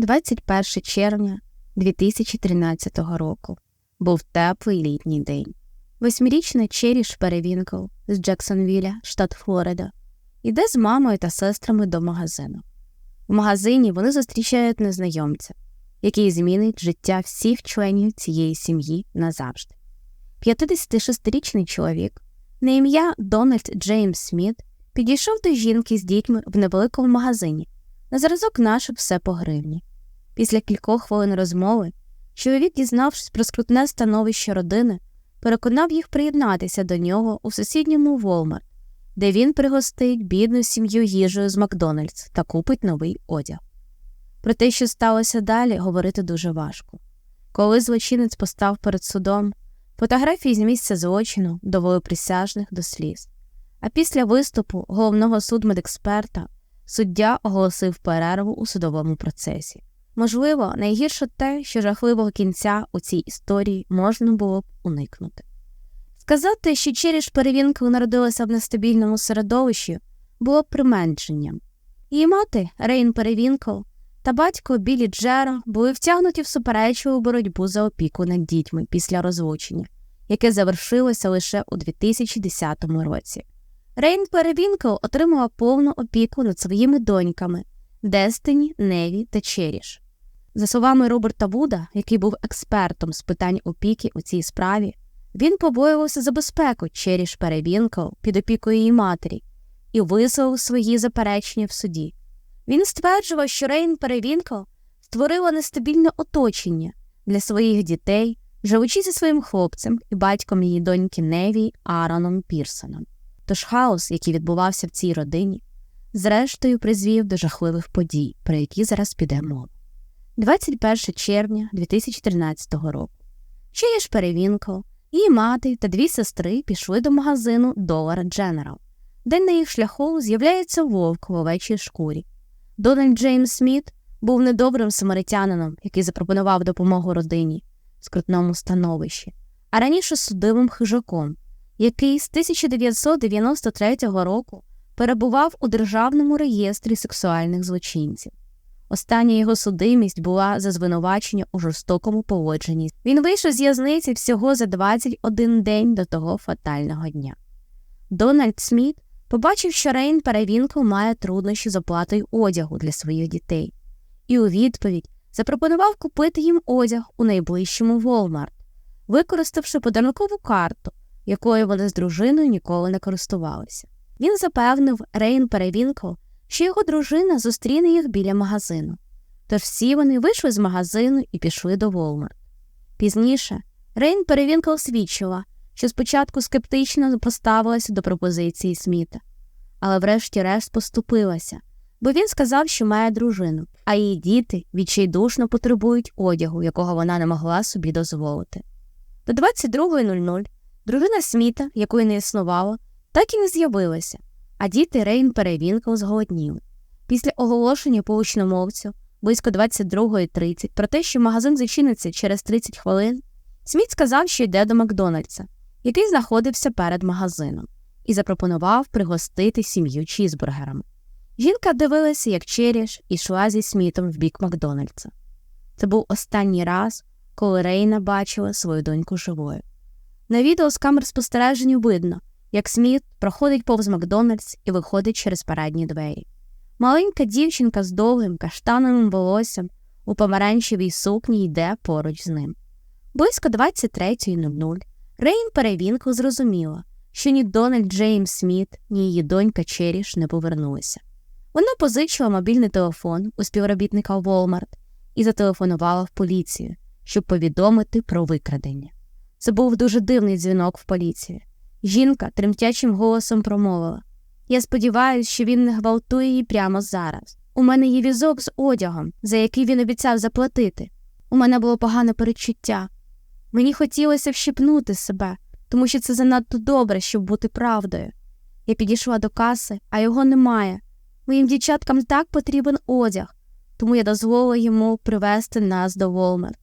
21 червня 2013 року був теплий літній день. Восьмирічна Черіш Перевінкл з Джексонвіля, штат Флорида, іде з мамою та сестрами до магазину. У магазині вони зустрічають незнайомця, який змінить життя всіх членів цієї сім'ї назавжди. 56-річний чоловік на ім'я Дональд Джеймс Сміт підійшов до жінки з дітьми в невеликому магазині на зразок наших все по гривні. Після кількох хвилин розмови чоловік, дізнавшись про скрутне становище родини, переконав їх приєднатися до нього у сусідньому Волмар, де він пригостить бідну сім'ю їжею з Макдональдс та купить новий одяг. Про те, що сталося далі, говорити дуже важко. Коли злочинець постав перед судом, фотографії з місця злочину довели присяжних до сліз. А після виступу головного судмедексперта суддя оголосив перерву у судовому процесі. Можливо, найгірше те, що жахливого кінця у цій історії можна було б уникнути. Сказати, що Черіш Перевінкл народилася в нестабільному середовищі, було б применшенням. Її мати Рейн Перевінкл та батько Білі Джеро були втягнуті в суперечливу боротьбу за опіку над дітьми після розлучення, яке завершилося лише у 2010 році. Рейн Перевінкл отримала повну опіку над своїми доньками Дестині, Неві та Черіш. За словами Роберта Вуда, який був експертом з питань опіки у цій справі, він побоювався за безпеку Черіш Перевінкл під опікою її матері і висловив свої заперечення в суді. Він стверджував, що Рейн Перевінкл створила нестабільне оточення для своїх дітей, живучи зі своїм хлопцем і батьком її доньки Неві Аароном Пірсоном. Тож хаос, який відбувався в цій родині, зрештою призвів до жахливих подій, про які зараз піде мова. 21 червня 2013 року. Чиєш Перевінкл, її мати та дві сестри пішли до магазину Dollar General, де на їх шляху з'являється вовк в овечій шкурі. Дональд Джеймс Сміт був недобрим самаритянином, який запропонував допомогу родині в скрутному становищі, а раніше судовим хижаком, який з 1993 року перебував у Державному реєстрі сексуальних злочинців. Остання його судимість була за звинувачення у жорстокому поводженні. Він вийшов з в'язниці всього за 21 день до того фатального дня. Дональд Сміт побачив, що Рейн Перевінкл має труднощі з оплатою одягу для своїх дітей, і у відповідь запропонував купити їм одяг у найближчому Walmart, використавши подарункову карту, якою вони з дружиною ніколи не користувалися. Він запевнив Рейн Перевінкл, що його дружина зустріне їх біля магазину. Тож всі вони вийшли з магазину і пішли до Волмарт. Пізніше Рейн Перевінкл свідчила, що спочатку скептично поставилася до пропозиції Сміта, але врешті-решт поступилася, бо він сказав, що має дружину, а її діти відчайдушно потребують одягу, якого вона не могла собі дозволити. До 22.00 дружина Сміта, якої не існувало, так і не з'явилася, а діти Рейн Перевінкл зголодніли. Після оголошення получномовцю близько 22.30 про те, що магазин зачиниться через 30 хвилин, Сміт сказав, що йде до Макдональдса, який знаходився перед магазином, і запропонував пригостити сім'ю чізбургерами. Жінка дивилася, як Черіш ішла зі Смітом в бік Макдональдса. Це був останній раз, коли Рейна бачила свою доньку живою. На відео з камер спостереження видно, як Сміт проходить повз Макдональдс і виходить через парадні двері. Маленька дівчинка з довгим каштановим волоссям у помаранчевій сукні йде поруч з ним. Близько 23.00 Рейн Перевінкл зрозуміла, що ні Дональд Джеймс Сміт, ні її донька Черіш не повернулися. Вона позичила мобільний телефон у співробітника Walmart і зателефонувала в поліцію, щоб повідомити про викрадення. Це був дуже дивний дзвінок в поліцію. Жінка тремтячим голосом промовила Я сподіваюся, що він не гвалтує її прямо зараз. У мене є візок з одягом, за який він обіцяв заплатити. У мене було погане перечуття. Мені хотілося вщипнути себе, тому що це занадто добре, щоб бути правдою. Я підійшла до каси, а його немає. Моїм дівчаткам так потрібен одяг, тому я дозволила йому привезти нас до Волмарт.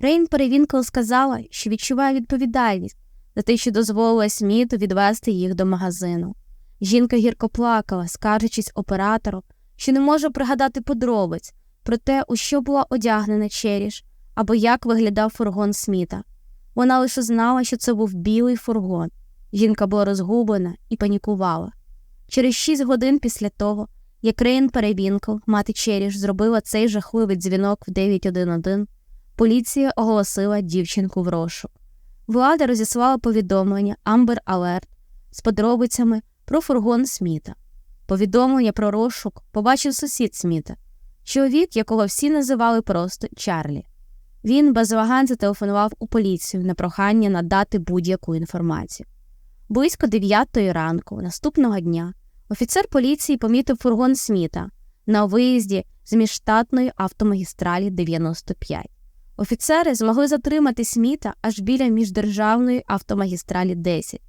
Рейн Перевінкл сказала, що відчуває відповідальність за те, що дозволила Сміту відвести їх до магазину. Жінка гірко плакала, скаржачись оператору, що не може пригадати подробиць про те, у що була одягнена Черіш або як виглядав фургон Сміта. Вона лише знала, що це був білий фургон. Жінка була розгублена і панікувала. Через шість годин після того, як Рейн Перебінкл, мати Черіш, зробила цей жахливий дзвінок в 911, поліція оголосила дівчинку в розшук. Влада розіслала повідомлення Amber Alert з подробицями про фургон Сміта. Повідомлення про розшук побачив сусід Сміта, чоловік, якого всі називали просто Чарлі. Він без вагань зателефонував у поліцію на прохання надати будь-яку інформацію. Близько дев'ятої ранку, наступного дня, офіцер поліції помітив фургон Сміта на виїзді з міжштатної автомагістралі 95. Офіцери змогли затримати Сміта аж біля міждержавної автомагістралі 10,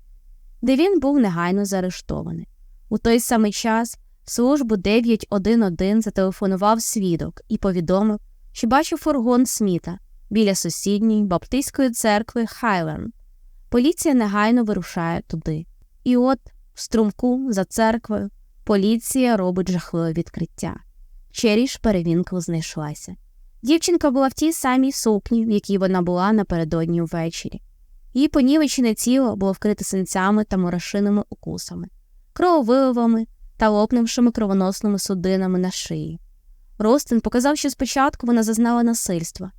де він був негайно заарештований. У той самий час в службу 911 зателефонував свідок і повідомив, що бачив фургон Сміта біля сусідньої баптистської церкви Хайленд. Поліція негайно вирушає туди. І от, в струмку за церквою, поліція робить жахливе відкриття. Черіш перевінкл знайшлася. Дівчинка була в тій самій сукні, в якій вона була напередодні ввечері. Її понівечене тіло було вкрите синцями та мурашиними укусами, крововиливами та лопнувшими кровоносними судинами на шиї. Ростин показав, що спочатку вона зазнала насильства,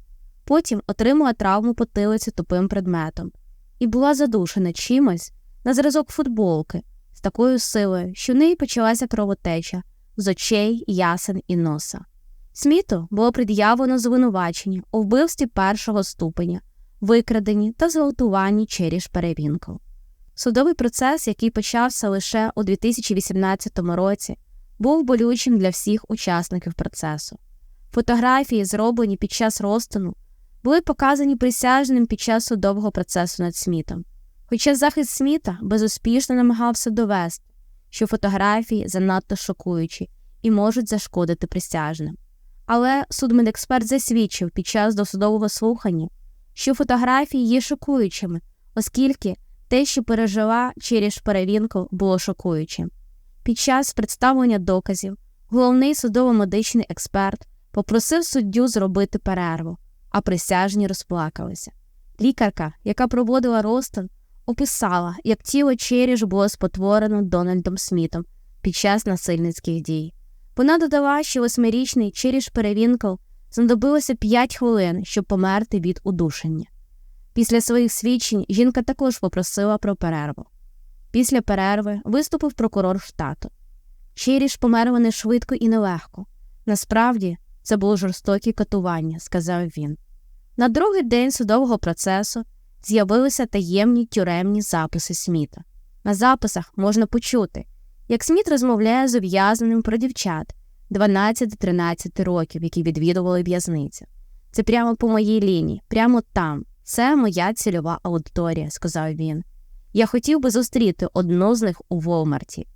потім отримала травму потилиці тупим предметом і була задушена чимось на зразок футболки з такою силою, що в неї почалася кровотеча з очей, ясен і носа. Сміту було пред'явлено звинувачення у вбивстві першого ступеня, викраденні та зґвалтуванні через перевінкл. Судовий процес, який почався лише у 2018 році, був болючим для всіх учасників процесу. Фотографії, зроблені під час розтину, були показані присяжним під час судового процесу над Смітом. Хоча захист Сміта безуспішно намагався довести, що фотографії занадто шокуючі і можуть зашкодити присяжним. Але судмедексперт засвідчив під час досудового слухання, що фотографії є шокуючими, оскільки те, що пережила через перевінку, було шокуючим. Під час представлення доказів головний судово-медичний експерт попросив суддю зробити перерву, а присяжні розплакалися. Лікарка, яка проводила розтин, описала, як тіло Черіж було спотворено Дональдом Смітом під час насильницьких дій. Вона додала, що восьмирічний Черіж Перевінкл знадобилося 5 хвилин, щоб померти від удушення. Після своїх свідчень жінка також попросила про перерву. Після перерви виступив прокурор штату. Черіж померла не швидко і нелегко. Насправді, це було жорстоке катування, сказав він. На другий день судового процесу з'явилися таємні тюремні записи Сміта. На записах можна почути, як Сміт розмовляє з ув'язненим про дівчат 12-13 років, які відвідували в'язницю. Це прямо по моїй лінії, прямо там. Це моя цільова аудиторія, сказав він. Я хотів би зустріти одну з них у Волмарті.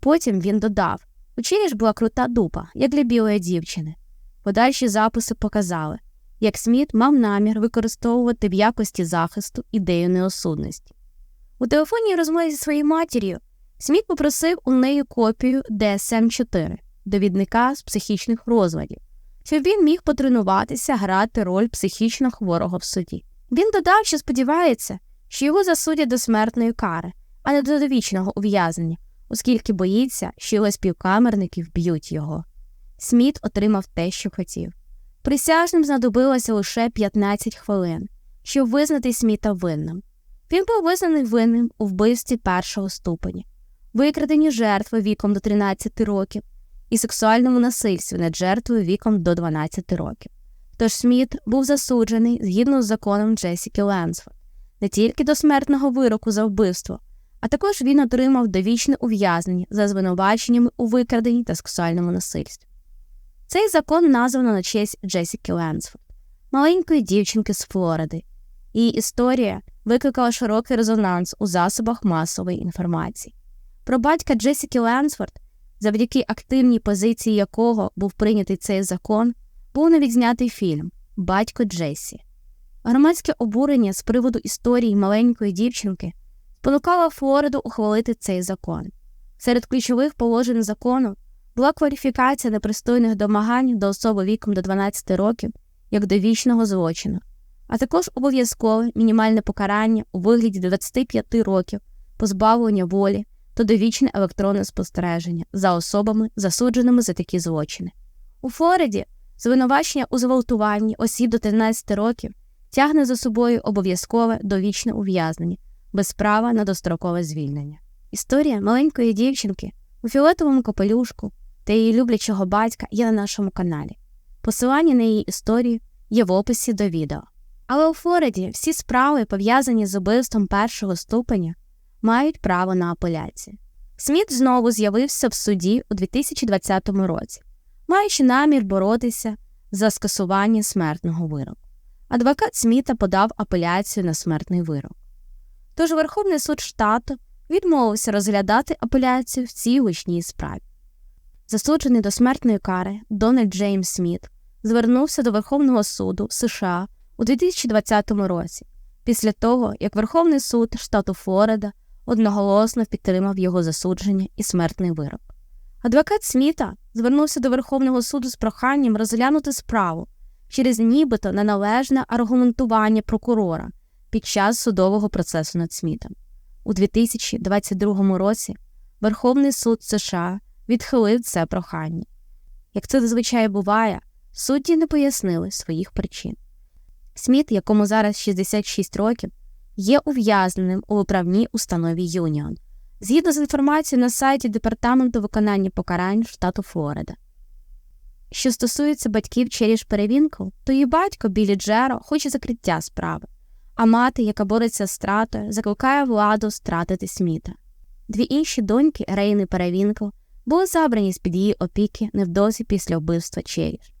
Потім він додав у ж була крута дупа, як для білої дівчини. Подальші записи показали, як Сміт мав намір використовувати в якості захисту ідею неосудності. У телефонній розмові зі своєю матір'ю Сміт попросив у неї копію dsm 4 довідника з психічних розладів, щоб він міг потренуватися грати роль психічно хворого в суді. Він додав, що сподівається, що його засудять до смертної кари, а не до довічного ув'язнення, оскільки боїться, що його співкамерники вб'ють його. Сміт отримав те, що хотів. Присяжним знадобилося лише 15 хвилин, щоб визнати Сміта винним. Він був визнаний винним у вбивстві першого ступеня, викраденні жертви віком до 13 років і сексуальному насильстві над жертвою віком до 12 років. Тож Сміт був засуджений згідно з законом Джесіки Ленсфорд не тільки до смертного вироку за вбивство, а також він отримав довічне ув'язнення за звинуваченнями у викраденні та сексуальному насильстві. Цей закон названо на честь Джесіки Ленсфорд, маленької дівчинки з Флориди. Її історія викликала широкий резонанс у засобах масової інформації. Про батька Джесіки Ленсфорд, завдяки активній позиції якого був прийнятий цей закон, був навіть знятий фільм Батько Джесі. Громадське обурення з приводу історії маленької дівчинки спонукало Флориду ухвалити цей закон. Серед ключових положень закону була кваліфікація непристойних домагань до особи віком до 12 років як до вічного злочину, а також обов'язкове мінімальне покарання у вигляді 25 років позбавлення волі та довічне електронне спостереження за особами, засудженими за такі злочини. У Флориді звинувачення у зґвалтуванні осіб до 13 років тягне за собою обов'язкове довічне ув'язнення без права на дострокове звільнення. Історія маленької дівчинки у фіолетовому капелюшку та її люблячого батька є на нашому каналі. Посилання на її історію є в описі до відео. Але у Флориді всі справи, пов'язані з убивством першого ступеня, мають право на апеляцію. Сміт знову з'явився в суді у 2020 році, маючи намір боротися за скасування смертного вироку. Адвокат Сміта подав апеляцію на смертний вирок. Тож Верховний суд штату відмовився розглядати апеляцію в цій гучній справі. Засуджений до смертної кари Дональд Джеймс Сміт звернувся до Верховного суду США у 2020 році, після того, як Верховний суд штату Флорида одноголосно підтримав його засудження і смертний вирок. Адвокат Сміта звернувся до Верховного суду з проханням розглянути справу через нібито неналежне аргументування прокурора під час судового процесу над Смітом. У 2022 році Верховний суд США відхилив це прохання. Як це зазвичай буває, судді не пояснили своїх причин. Сміт, якому зараз 66 років, є ув'язненим у виправній установі Юніон, згідно з інформацією на сайті Департаменту виконання покарань штату Флорида. Що стосується батьків Черіш Перевінкл, то її батько Білі Джеро хоче закриття справи, а мати, яка бореться з стратою, закликає владу стратити Сміта. Дві інші доньки Рейни Перевінкл були забрані з під її опіки невдовзі після вбивства Черіш.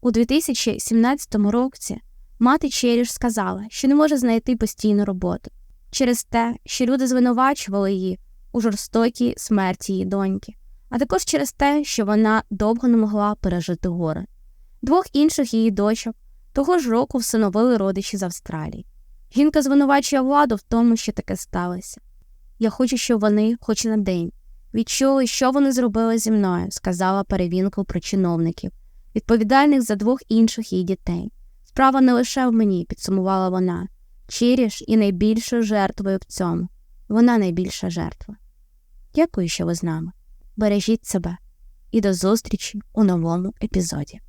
У 2017 році мати Черіш сказала, що не може знайти постійну роботу через те, що люди звинувачували її у жорстокій смерті її доньки, а також через те, що вона довго не могла пережити горе. Двох інших її дочок того ж року всиновили родичі з Австралії. Жінка звинувачує владу в тому, що таке сталося. Я хочу, щоб вони, хоч на день, відчули, що вони зробили зі мною, сказала перевінкл про чиновників, відповідальних за двох інших її дітей. Справа не лише в мені, підсумувала вона. Чиріш і найбільшою жертвою в цьому. Вона найбільша жертва. Дякую, що ви з нами. Бережіть себе і до зустрічі у новому епізоді.